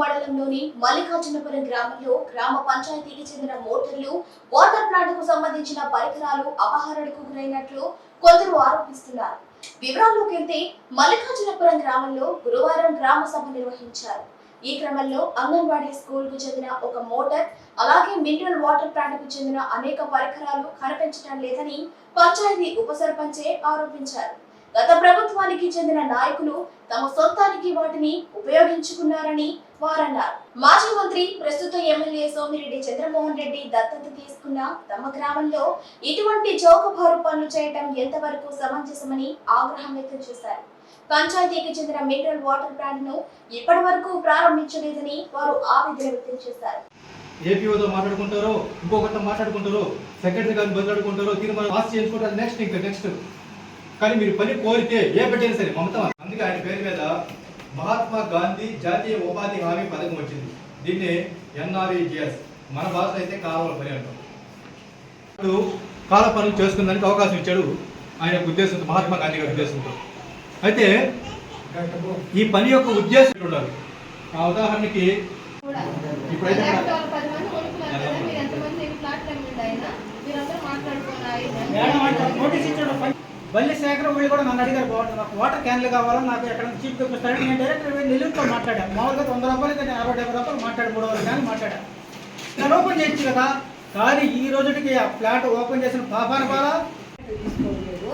మండలంలోని మల్లికార్జునపురం గ్రామంలో గ్రామ పంచాయతీకి చెందిన మోటార్లు వాటర్ ప్లాంట్కు సంబంధించిన పరికరాలు అపహరణకు గురైనట్లు కొందరు ఆరోపిస్తున్నారు. వివరాల్లోకి వెళ్తే మల్లికార్జునపురం గ్రామంలో గురువారం గ్రామ సభ నిర్వహించారు. ఈ క్రమంలో అంగన్వాడీ స్కూల్కు చెందిన ఒక మోటార్ అలాగే మినరల్ వాటర్ ప్లాంట్కు చెందిన అనేక పరికరాలు కనిపించడం లేదని పంచాయతీ ఉప సర్పంచే ఆరోపించారు. గత ప్రభుత్వానికి చెందిన నాయకులు తమ సొంతానికి వాటిని ఉపయోగించుకున్నారని వారన్నారు. మాజీ మంత్రి ప్రస్తుత ఎమ్మెల్యే సోమిరెడ్డి చంద్రమోహన్ రెడ్డి దత్తత తీసుకున్న తమ గ్రామంలో ఇటువంటి చౌకబారు పనులు చేయడం ఎంతవరకు సమంజసమని ఆగ్రహం వ్యక్తం చేశారు. పంచాయతీకి చెందిన మినరల్ వాటర్ ప్లాంట్ను ఇప్పటి వరకు ప్రారంభించలేదని వారు ఆవేదన వ్యక్తం చేశారు. ఏపీఓతో మాట్లాడుకుంటారో ఇంకొకరితో మాట్లాడుకుంటారో సెక్రటరీ గారిని బదులాడుకుంటారో తీర్మానం పాస్ చేసుకుంటారు నెక్స్ట్ ఇంకా నెక్స్ట్. కానీ మీరు పని కోరితే ఏ పెట్టైనా సరే మమత. అందుకే ఆయన పేరు మీద మహాత్మా గాంధీ జాతీయ ఉపాధి హామీ పథకం వచ్చింది. దీన్ని ఎన్ఆర్ఈజిఎస్ మన భాషలో అయితే కాలువల పని అంటాం. ఇప్పుడు కాల పనులు చేసుకునేందుకు అవకాశం ఇచ్చాడు ఆయన ఉద్దేశంతో మహాత్మా గాంధీ గారి ఉద్దేశంతో. అయితే ఈ పని యొక్క ఉద్దేశం ఉండాలి. ఆ ఉదాహరణకి ఇప్పుడైతే. మేడం అంటే నోటీస్ ఇచ్చాడు. బల్లి శేఖర్ వీళ్ళు కూడా నన్ను అడిగారు "బాబు, నాకు వాటర్ క్యాన్లు కావాలా? నాకు ఎక్కడ చీప్ తెప్పిస్తాడు నేను డైరెక్ట్ నెల్లూరుతో మాట్లాడాను మామూలుగా వంద రూపాయలకి నేను అరవై డెబ్బై రూపాయలు మాట్లాడి మూడు వందలు కానీ మాట్లాడా. నేను ఓపెన్ చేయొచ్చు కదా. కానీ ఈ రోజుకి ఆ ఫ్లాట్ ఓపెన్ చేసిన పాపాన బాలా తీసుకోలేదు.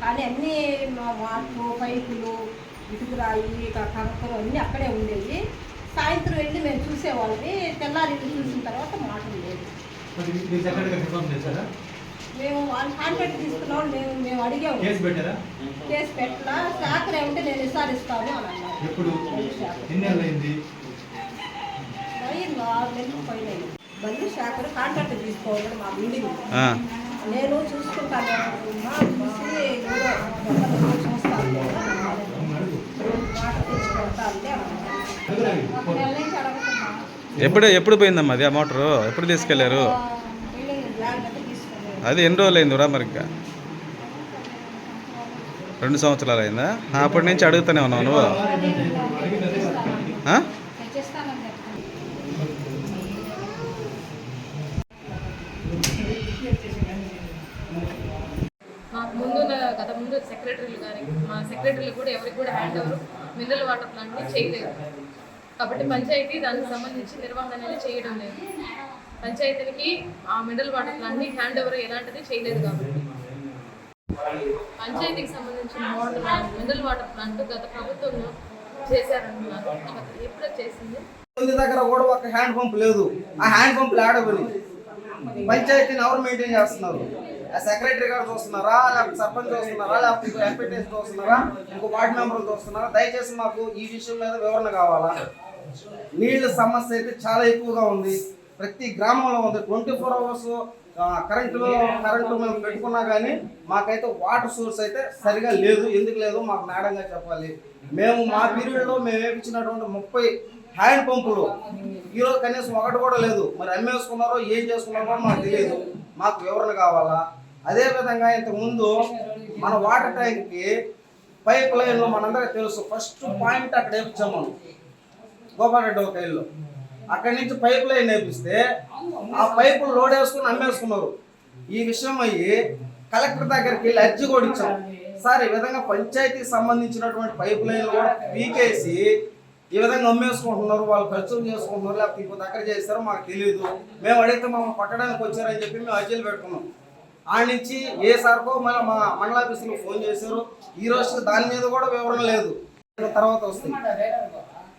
కానీ అన్ని మా వాటర్ పైపులు ఇటుకురాయి కనకలు అన్నీ అక్కడే ఉండేవి. సాయంత్రం వెళ్ళి మేము చూసేవాళ్ళని తెల్లారి చూసిన తర్వాత మాటలు లేదు మేము వాళ్ళ కాంటాక్ట్ తీసుకున్నాం మేము మేము అడిగాము. కేసు పెట్టారా? కేసు పెట్టలా శాఖలు ఏమంటే నేను విసారిస్తాను అని అన్నారు. ఎప్పుడు? ఎన్ని నెలలు అయింది అయ్యింది ఆరు నెలలు పైన మళ్ళీ శాఖలు కాంటాక్ట్ తీసుకోవాలి మా బిల్డింగ్. నేను చూసుకుంటాను. అమ్మా, చూసి చూస్తాను. ఎప్పుడు ఎప్పుడు పోయిందమ్మా అది ఆ మోటారు? ఎప్పుడు తీసుకెళ్ళారు బిల్డింగ్ ల్యాండ్ అయితే తీసుకోలేదు. అది ఎన్ని రోజులు అయింది రా మరి ఇంకా? రెండు సంవత్సరాలు అయిందా? ఆ, అప్పటి నుంచి అడుగుతానే ఉన్నావు నువ్వు. ఆ? మాకు ముందు గత ముందు సెక్రటరీలు కానీ మా సెక్రటరీలు కూడా ఎవరికి కూడా హ్యాండ్ ఓవర్ మినరల్ వాటర్ ప్లాంట్ని చేయలేదు. కాబట్టి పంచాయతీ దానికి సంబంధించి నిర్వహణ అనేది చేయడం లేదు. పంచాయతీకి ఆ మెడల్ వాటర్ హ్యాండ్ ఓవర్ ఎలాంటిది చేయలేదు కాబట్టి. పంచాయతీకి సంబంధించిన మోడల్ మినరల్ వాటర్ ప్లాంట్ గత ప్రభుత్వం చేశారంటున్నారు ఎప్పుడో చేసింది దగ్గర కూడా ఒక హ్యాండ్ పంప్ లేదు. ఆ హ్యాండ్ పంప్ ఆడబోయి పంచాయతీని ఎవరు మెయింటైన్ చేస్తున్నారు? ఆ సెక్రటరీ గారు చూస్తున్నారా? లేకపోతే సర్పంచ్ చూస్తున్నారా? లేకపోతే ఇంకో ఎంపీటీస్ చూస్తున్నారా? ఇంకో వార్డు మెంబర్లు చూస్తున్నారా? దయచేసి మాకు ఈ విషయం మీద వివరణ కావాలా? నీళ్ళ సమస్య అయితే చాలా ఎక్కువగా ఉంది. ప్రతి గ్రామంలో ఉంది. Twenty four hours current current మేము పెట్టుకున్నా కానీ మాకైతే వాటర్ సోర్స్ అయితే సరిగా లేదు. ఎందుకు లేదు? మాకు మేడంగా చెప్పాలి. మేము మా పీరియడ్లో మేము వేపించినటువంటి ముప్పై హ్యాండ్ పంపులు. ఈరోజు కనీసం ఒకటి కూడా లేదు. మరి అమ్మేసుకున్నారో ఏం చేసుకున్నారో మాకు తెలియదు. మాకు వివరణ కావాలా? అదేవిధంగా ఇంతకుముందు మన వాటర్ ట్యాంక్కి పైప్ లైన్లో మనందరికీ తెలుసు. ఫస్ట్ పాయింట్ అక్కడ వేపించాం మనం. గోపాలరెడ్డి ఒక ఇల్లు. అక్కడి నుంచి పైప్ లైన్ వేపిస్తే ఆ పైపులు లోడ్ వేసుకుని అమ్మేసుకున్నారు. ఈ విషయం అయ్యి కలెక్టర్ దగ్గరికి వెళ్ళి అర్జీ కూడా ఇచ్చాం. సార్ ఈ విధంగా పంచాయతీకి సంబంధించినటువంటి పైప్ లైన్లు కూడా పీకేసి ఈ విధంగా అమ్మేసుకుంటున్నారు. వాళ్ళు ఖర్చులు చేసుకుంటున్నారు. లేకపోతే ఇంకో దగ్గర చేస్తారో మాకు తెలియదు మేము అడిగితే మమ్మల్ని పట్టడానికి వచ్చారని చెప్పి మేము అర్జీలు పెట్టుకున్నాం. ఆ నుంచి ఏ సార్కో మళ్ళీ మా మండల ఆఫీసులకు ఫోన్ చేశారు. ఈ రోజు దాని మీద కూడా వివరణ లేదు. తర్వాత వస్తుంది.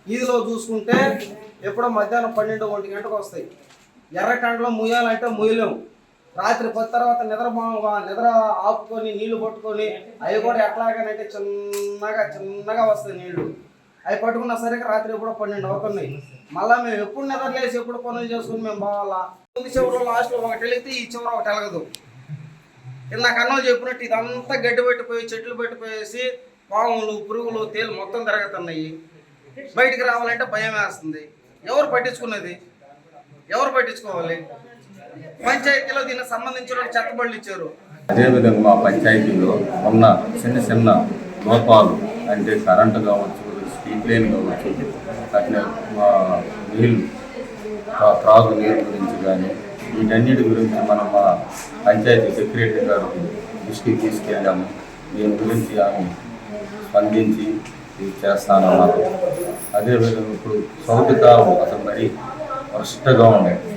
వీధిలో చూసుకుంటే ఎప్పుడో మధ్యాహ్నం పన్నెండు ఒంటి గంటకు వస్తాయి. ఎర్రకండలో ముయ్యాలంటే ముయ్యలేము రాత్రి పది తర్వాత నిద్ర మా- నిద్ర ఆపుకొని నీళ్ళు పట్టుకొని అవి కూడా ఎట్లాగనంటే చిన్నగా చిన్నగా వస్తాయి నీళ్ళు. అవి పట్టుకున్న సరికి రాత్రి ఎప్పుడో పన్నెండు అవుతున్నాయి. మళ్ళీ మేము ఎప్పుడు నిద్ర లేసి ఎప్పుడు పనులు చేసుకుని మేము పోవాలా ముందు చివరిలో లాస్ట్లో ఒకటి వెళితే ఈ చివర ఒకటి వెలగదు. ఇందాక అన్నం చెప్పినట్టు ఇదంతా గడ్డి పెట్టిపోయి చెట్లు పెట్టిపోయేసి పాములు పురుగులు తేలు మొత్తం తిరుగుతున్నాయి. బయటికి రావాలంటే భయం వేస్తుంది. ఎవరు పట్టించుకున్నది? ఎవరు పట్టించుకోవాలి? పంచాయతీలో దీనికి సంబంధించిన చెత్తబడులు ఇచ్చారు. అదేవిధంగా మా పంచాయతీలో ఉన్న చిన్న చిన్న లోపాలు అంటే కరెంటు కావచ్చు ఇంట్లేని కావచ్చు అట్లా మా నీళ్ళు త్రాగు నీరు గురించి కానీ వీటన్నిటి గురించి మనం మా పంచాయతీ సెక్రటరీ గారికి దృష్టికి తీసుకెళ్ళాము. దీని గురించి ఆమె స్పందించి ఇది చేస్తానన్నారు అదేవిధంగా ఇప్పుడు సౌత్ కాలం మరి వరస్ట్గా ఉండేది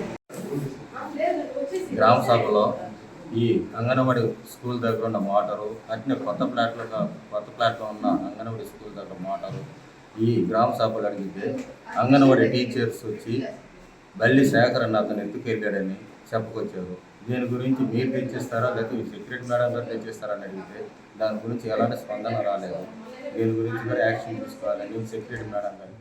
గ్రామ సభలో ఈ అంగన్వాడి స్కూల్ దగ్గర ఉన్న మోటారు అట్నే కొత్త ప్లాట్లో కొత్త ప్లాట్లో ఉన్న అంగన్వాడి స్కూల్ దగ్గర మోటారు ఈ గ్రామ సభలు అడిగితే అంగన్వాడి టీచర్స్ వచ్చి బల్లి సేకరణ అతను ఎత్తుకెళ్ళాడని చెప్పుకొచ్చారు. దీని గురించి మీరు తెచ్చిస్తారా? లేకపోతే మీ సెక్రటరీ మేడం గారు తెచ్చిస్తారా అని అడిగితే దాని గురించి ఎలాంటి స్పందన రాలేదు. దీని గురించి మరి యాక్షన్ తీసుకోవాలని సెక్రటరీ మేడం గారికి